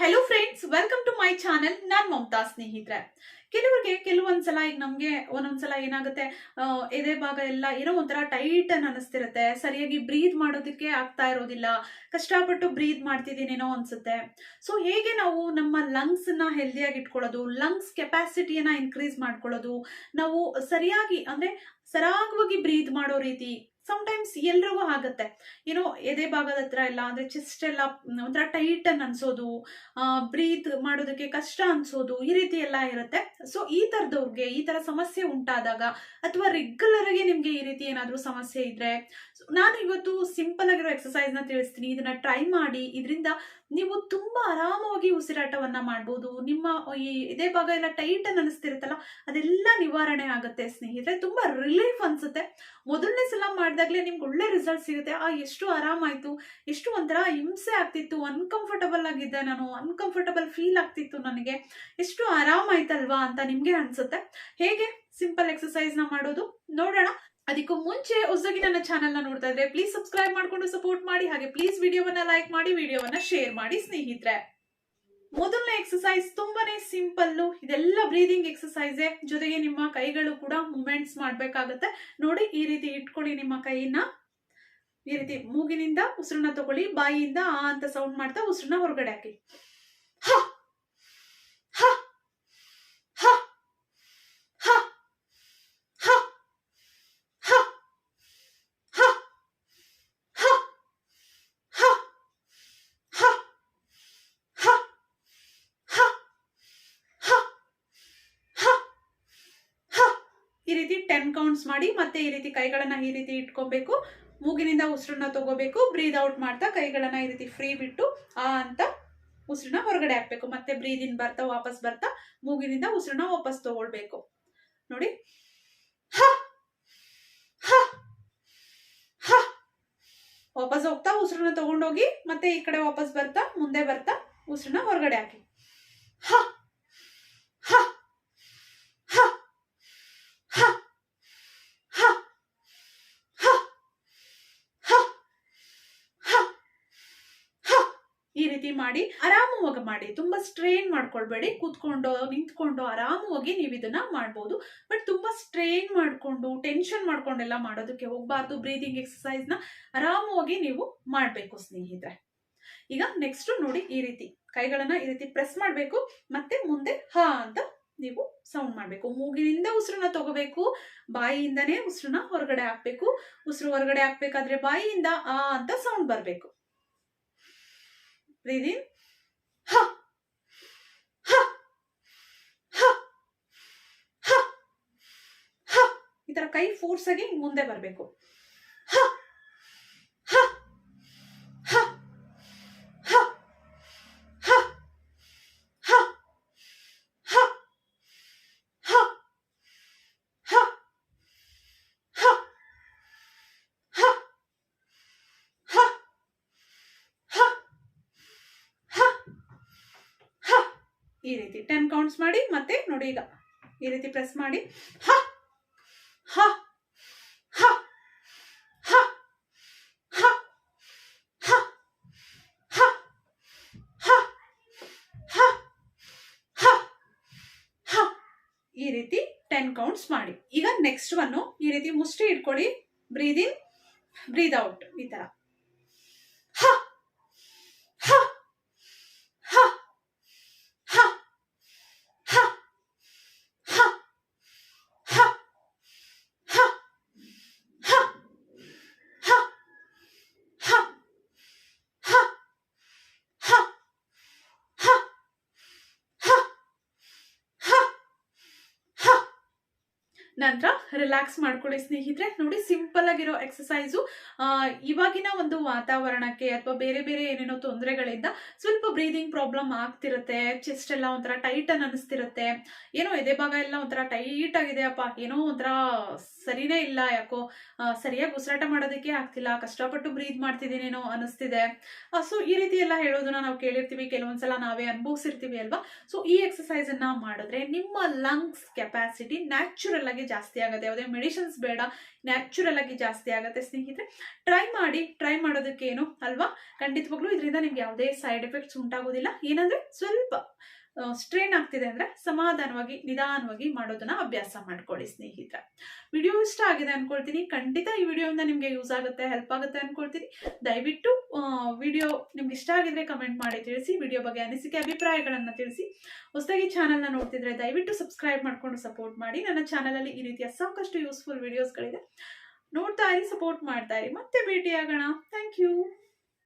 Hello friends welcome to my channel ನಾನ್ ಮಮತಾ ಸ್ನೇಹಿತರೆ ಕೆಲವರಿಗೆ ಕೆಲವೊಂದ್ಸಲ ಈಗ ನಮ್ಗೆ ಒಂದೊಂದ್ಸಲ ಏನಾಗುತ್ತೆ ಎದೆ ಭಾಗ ಎಲ್ಲ ಏನೋ ಒಂಥರ ಟೈಟ್ ಅನ್ ಅನಿಸ್ತಿರುತ್ತೆ. ಸರಿಯಾಗಿ ಬ್ರೀದ್ ಮಾಡೋದಕ್ಕೆ ಆಗ್ತಾ ಇರೋದಿಲ್ಲ. ಕಷ್ಟಪಟ್ಟು ಬ್ರೀದ್ ಮಾಡ್ತಿದ್ದೀನೇನೋ ಅನ್ಸುತ್ತೆ. ಸೊ ಹೇಗೆ ನಾವು ನಮ್ಮ ಲಂಗ್ಸ್ನ ಹೆಲ್ದಿಯಾಗಿ ಇಟ್ಕೊಳ್ಳೋದು ಲಂಗ್ಸ್ ಕೆಪಾಸಿಟಿಯನ್ನ ಇನ್ಕ್ರೀಸ್ ಮಾಡ್ಕೊಳ್ಳೋದು, ನಾವು ಸರಿಯಾಗಿ ಅಂದ್ರೆ ಸರಾಗವಾಗಿ ಬ್ರೀದ್ ಮಾಡೋ ರೀತಿ ಟೈಮ್ಸ್ ಎಲ್ರಿಗೂ ಆಗುತ್ತೆ. ಏನೋ ಎದೆ ಭಾಗದ ಹತ್ರ ಎಲ್ಲ ಅಂದ್ರೆ ಚೆಸ್ಟ್ ಎಲ್ಲ ಒಂಥರ ಟೈಟ್ ಅನ್ ಅನ್ಸೋದು ಬ್ರೀತ್ ಮಾಡೋದಕ್ಕೆ ಕಷ್ಟ ಅನ್ಸೋದು ಈ ರೀತಿ ಎಲ್ಲ ಇರುತ್ತೆ. ಸೊ ಈ ಥರದವ್ರಿಗೆ ಈ ತರ ಸಮಸ್ಯೆ ಉಂಟಾದಾಗ ಅಥವಾ ರೆಗ್ಯುಲರ್ ಆಗಿ ನಿಮ್ಗೆ ಈ ರೀತಿ ಏನಾದರೂ ಸಮಸ್ಯೆ so, ನಾನು ಇವತ್ತು ಸಿಂಪಲ್ ಆಗಿರೋ ಎಕ್ಸಸೈಸ್ನ ತಿಳಿಸ್ತೀನಿ. ಇದನ್ನ ಟ್ರೈ ಮಾಡಿ. ಇದರಿಂದ ನೀವು ತುಂಬಾ ಆರಾಮವಾಗಿ ಉಸಿರಾಟವನ್ನ ಮಾಡ್ಬೋದು. ನಿಮ್ಮ ಈ ಇದೇ ಭಾಗ ಎಲ್ಲ ಟೈಟ್ ಅನ್ ಅನಿಸ್ತಿರುತ್ತಲ್ಲ, ಅದೆಲ್ಲ ನಿವಾರಣೆ ಆಗುತ್ತೆ ಸ್ನೇಹಿತರೆ. ತುಂಬಾ ರಿಲೀಫ್ ಅನ್ಸುತ್ತೆ. ಮೊದಲನೇ ಸಲ ಮಾಡಿದಾಗಲೇ ನಿಮ್ಗೆ ಒಳ್ಳೆ ರಿಸಲ್ಟ್ ಸಿಗುತ್ತೆ. ಆ, ಎಷ್ಟು ಆರಾಮಾಯಿತು ಎಷ್ಟು ಒಂಥರ ಹಿಂಸೆ ಆಗ್ತಿತ್ತು ಅನ್ಕಂಫರ್ಟಬಲ್ ಆಗಿದ್ದೆ ನಾನು ಅನ್ಕಂಫರ್ಟಬಲ್ ಫೀಲ್ ಆಗ್ತಿತ್ತು ನನಗೆ. ಎಷ್ಟು ಆರಾಮಾಯ್ತಲ್ವಾ ಅಂತ ನಿಮ್ಗೆ ಅನ್ಸುತ್ತೆ. ಹೇಗೆ ಸಿಂಪಲ್ ಎಕ್ಸಸೈಸ್ನ ಮಾಡೋದು? ನೋಡೋಣ. ಅದಕ್ಕೂ ಮುಂಚೆ ಹೊಸದಾಗಿ ನನ್ನ ಚಾನೆಲ್ನ ನೋಡ್ತಾ ಇದ್ರೆ ಪ್ಲೀಸ್ ಸಬ್ಸ್ಕ್ರೈಬ್ ಮಾಡ್ಕೊಂಡು ಸಪೋರ್ಟ್ ಮಾಡಿ. ಹಾಗೆ ಪ್ಲೀಸ್ ವಿಡಿಯೋವನ್ನ ಲೈಕ್ ಮಾಡಿ ವಿಡಿಯೋವನ್ನ ಶೇರ್ ಮಾಡಿ ಸ್ನೇಹಿತರೆ. ಮೊದಲನೇ ಎಕ್ಸಸೈಸ್ ತುಂಬಾನೇ ಸಿಂಪಲ್ ಇದೆಲ್ಲ ಬ್ರೀದಿಂಗ್ ಎಕ್ಸಸೈಸೇ ಜೊತೆಗೆ ನಿಮ್ಮ ಕೈಗಳು ಕೂಡ ಮೂಮೆಂಟ್ಸ್ ಮಾಡ್ಬೇಕಾಗತ್ತೆ. ನೋಡಿ, ಈ ರೀತಿ ಇಟ್ಕೊಳ್ಳಿ ನಿಮ್ಮ ಕೈಯನ್ನ ಈ ರೀತಿ ಮೂಗಿನಿಂದ ಉಸಿರನ್ನ ತಗೊಳ್ಳಿ, ಬಾಯಿಯಿಂದ ಆ ಅಂತ ಸೌಂಡ್ ಮಾಡ್ತಾ ಉಸಿರನ್ನ ಹೊರಗಡೆ ಹಾಕಿ. ರೀತಿ ಟೆನ್ ಕೌಂಟ್ಸ್ ಮಾಡಿ ಮತ್ತೆ ಈ ರೀತಿ ಕೈಗಳನ್ನ ಈ ರೀತಿ ಇಟ್ಕೊಬೇಕು. ಮೂಗಿನಿಂದ ಉಸಿರನ್ನ ತಗೋಬೇಕು. ಬ್ರೀದ್ ಔಟ್ ಮಾಡ್ತಾ ಕೈಗಳನ್ನ ಈ ರೀತಿ ಫ್ರೀ ಬಿಟ್ಟು ಆ ಅಂತ ಉಸಿರನ್ನ ಹೊರಗಡೆ ಹಾಕ್ಬೇಕು. ಮತ್ತೆ ಬ್ರೀದ್ ಇನ್ ಬರ್ತಾ, ವಾಪಸ್ ಬರ್ತಾ ಮೂಗಿನಿಂದ ಉಸಿರನ್ನ ವಾಪಸ್ ತಗೊಳ್ಬೇಕು. ನೋಡಿ. ವಾಪಸ್ ಹೋಗ್ತಾ ಉಸಿರನ್ನ ತಗೊಂಡೋಗಿ ಮತ್ತೆ ಈ ಕಡೆ ವಾಪಸ್ ಬರ್ತಾ, ಮುಂದೆ ಬರ್ತಾ ಉಸಿರನ್ನ ಹೊರಗಡೆ ಹಾಕಿ. ಹ! ಹ ಹ ಹ ಹ ಹ ಹ ಹ ಈ ರೀತಿ ಮಾಡಿ, ಆರಾಮವಾಗಿ ಮಾಡಿ. ತುಂಬಾ ಸ್ಟ್ರೈನ್ ಮಾಡ್ಕೊಳ್ಬೇಡಿ. ಕೂತ್ಕೊಂಡು, ನಿಂತ್ಕೊಂಡು ಆರಾಮವಾಗಿ ನೀವು ಇದನ್ನ ಮಾಡ್ಬೋದು. ಬಟ್ ತುಂಬಾ ಸ್ಟ್ರೈನ್ ಮಾಡ್ಕೊಂಡು ಟೆನ್ಷನ್ ಮಾಡ್ಕೊಂಡೆಲ್ಲ ಮಾಡೋದಕ್ಕೆ ಹೋಗ್ಬಾರ್ದು. ಬ್ರೀದಿಂಗ್ ಎಕ್ಸಸೈಸ್ನ ಆರಾಮವಾಗಿ ನೀವು ಮಾಡಬೇಕು ಸ್ನೇಹಿತರೆ. ಈಗ ನೆಕ್ಸ್ಟ್ ನೋಡಿ ಈ ರೀತಿ. ಕೈಗಳನ್ನ ಈ ರೀತಿ ಪ್ರೆಸ್ ಮಾಡಬೇಕು. ಮತ್ತೆ ಮುಂದೆ ಹ ಅಂತ ನೀವು ಸೌಂಡ್ ಮಾಡಬೇಕು. ಮೂಗಿನಿಂದ ಉಸಿರನ್ನ ತಗೋಬೇಕು. ಬಾಯಿಯಿಂದನೇ ಉಸಿರನ್ನ ಹೊರಗಡೆ ಹಾಕ್ಬೇಕು. ಉಸಿರು ಹೊರಗಡೆ ಹಾಕ್ಬೇಕಾದ್ರೆ ಬಾಯಿಯಿಂದ ಆ ಅಂತ ಸೌಂಡ್ ಬರಬೇಕು. Breathe in. Ha! Ha! Ha! ಹಾ ಈ ಥರ ಕೈ ಫೋರ್ಸ್ ಆಗಿ ಮುಂದೆ ಬರಬೇಕು ಈ ರೀತಿ ಟೆನ್ ಕೌಂಟ್ಸ್ ಮಾಡಿ ಮತ್ತೆ ನೋಡಿ ಈಗ ಈ ರೀತಿ ಪ್ರೆಸ್ ಮಾಡಿ ಹ ಹ ಹ ಹ ಹ ಹ ಹ ಹ ಹ ಹ ಹ ಈ ರೀತಿ ಟೆನ್ ಕೌಂಟ್ಸ್ ಮಾಡಿ ಈಗ ನೆಕ್ಸ್ಟ್ ಒನ್ನು ಈ ರೀತಿ ಮುಷ್ಟಿ ಇಟ್ಕೊಳ್ಳಿ ಬ್ರೀದ್ ಇನ್ ಬ್ರೀದ್ ಔಟ್ ಈ ತರ ನಂತರ ರಿಲ್ಯಾಕ್ಸ್ ಮಾಡ್ಕೊಳ್ಳಿ ಸ್ನೇಹಿತರೆ. ನೋಡಿ ಸಿಂಪಲ್ ಆಗಿರೋ ಎಕ್ಸಸೈಸು ಇವಾಗಿನ ಒಂದು ವಾತಾವರಣಕ್ಕೆ ಅಥವಾ ಬೇರೆ ಬೇರೆ ಏನೇನೋ ತೊಂದರೆಗಳಿಂದ ಸ್ವಲ್ಪ ಬ್ರೀದಿಂಗ್ ಪ್ರಾಬ್ಲಮ್ ಆಗ್ತಿರುತ್ತೆ ಚೆಸ್ಟ್ ಎಲ್ಲ ಒಂಥರ ಟೈಟ್ ಅನ್ ಅನಿಸ್ತಿರುತ್ತೆ ಏನೋ ಎದೆ ಭಾಗ ಎಲ್ಲ ಒಂಥರ ಟೈಟ್ ಆಗಿದೆ ಅಪ್ಪ, ಏನೋ ಒಂಥರ ಸರಿನೇ ಇಲ್ಲ ಯಾಕೋ ಸರಿಯಾಗಿ ಉಸಿರಾಟ ಮಾಡೋದಕ್ಕೆ ಆಗ್ತಿಲ್ಲ, ಕಷ್ಟಪಟ್ಟು ಬ್ರೀದ್ ಮಾಡ್ತಿದ್ದೀನೇನೋ ಅನಿಸ್ತಿದೆ ಸೊ ಈ ರೀತಿ ಎಲ್ಲ ಹೇಳೋದನ್ನ ನಾವು ಕೇಳಿರ್ತೀವಿ, ಕೆಲವೊಂದ್ಸಲ ನಾವೇ ಅನುಭವಿಸಿರ್ತೀವಿ ಅಲ್ವಾ? ಸೊ ಈ ಎಕ್ಸಸೈಸ್ ಅನ್ನ ಮಾಡಿದ್ರೆ ನಿಮ್ಮ ಲಂಗ್ಸ್ ಕೆಪಾಸಿಟಿ ನ್ಯಾಚುರಲ್ ಆಗಿ ಜಾಸ್ತಿ ಆಗುತ್ತೆ. ಯಾವುದೇ ಮೆಡಿಸಿನ್ಸ್ ಬೇಡ ನ್ಯಾಚುರಲ್ ಆಗಿ ಜಾಸ್ತಿ ಆಗುತ್ತೆ ಸ್ನೇಹಿತರೆ. ಟ್ರೈ ಮಾಡಿ ಟ್ರೈ ಮಾಡೋದಕ್ಕೆ ಏನು ಅಲ್ವಾ? ಖಂಡಿತವಾಗ್ಲೂ ಇದರಿಂದ ನಿಮ್ಗೆ ಯಾವುದೇ ಸೈಡ್ ಎಫೆಕ್ಟ್ಸ್ ಉಂಟಾಗೋದಿಲ್ಲ. ಏನಂದ್ರೆ ಸ್ವಲ್ಪ ಸ್ಟ್ರೇನ್ ಆಗ್ತಿದೆ ಅಂದ್ರೆ ಸಮಾಧಾನವಾಗಿ, ನಿಧಾನವಾಗಿ ಮಾಡೋದನ್ನ ಅಭ್ಯಾಸ ಮಾಡ್ಕೊಳ್ಳಿ, ಸ್ನೇಹಿತರ. ವಿಡಿಯೋ ಇಷ್ಟ ಆಗಿದೆ ಅನ್ಕೊಳ್ತೀನಿ. ಖಂಡಿತ ಈ ವಿಡಿಯೋಯಿಂದ ನಿಮಗೆ ಯೂಸ್ ಆಗುತ್ತೆ ಹೆಲ್ಪ್ ಆಗುತ್ತೆ ಅನ್ಕೊಳ್ತೀನಿ. ದಯವಿಟ್ಟು ವಿಡಿಯೋ ನಿಮ್ಗೆ ಇಷ್ಟ ಆಗಿದ್ರೆ ಕಮೆಂಟ್ ಮಾಡಿ ತಿಳಿಸಿ, ವಿಡಿಯೋ ಬಗ್ಗೆ ಅನಿಸಿಕೆ, ಅಭಿಪ್ರಾಯಗಳನ್ನು ತಿಳಿಸಿ. ಹೊಸದಾಗಿ ಚಾನಲ್ನ ನೋಡ್ತಿದ್ರೆ ದಯವಿಟ್ಟು ಸಬ್ಸ್ಕ್ರೈಬ್ ಮಾಡ್ಕೊಂಡು ಸಪೋರ್ಟ್ ಮಾಡಿ. ನನ್ನ ಚಾನಲಲ್ಲಿ ಈ ರೀತಿಯ ಸಾಕಷ್ಟು ಯೂಸ್ಫುಲ್ ವಿಡಿಯೋಸ್ಗಳಿದೆ ನೋಡ್ತಾ ಇರಿ ಸಪೋರ್ಟ್ ಮಾಡ್ತಾ ಇರಿ. ಮತ್ತೆ ಭೇಟಿಯಾಗೋಣ. Thank you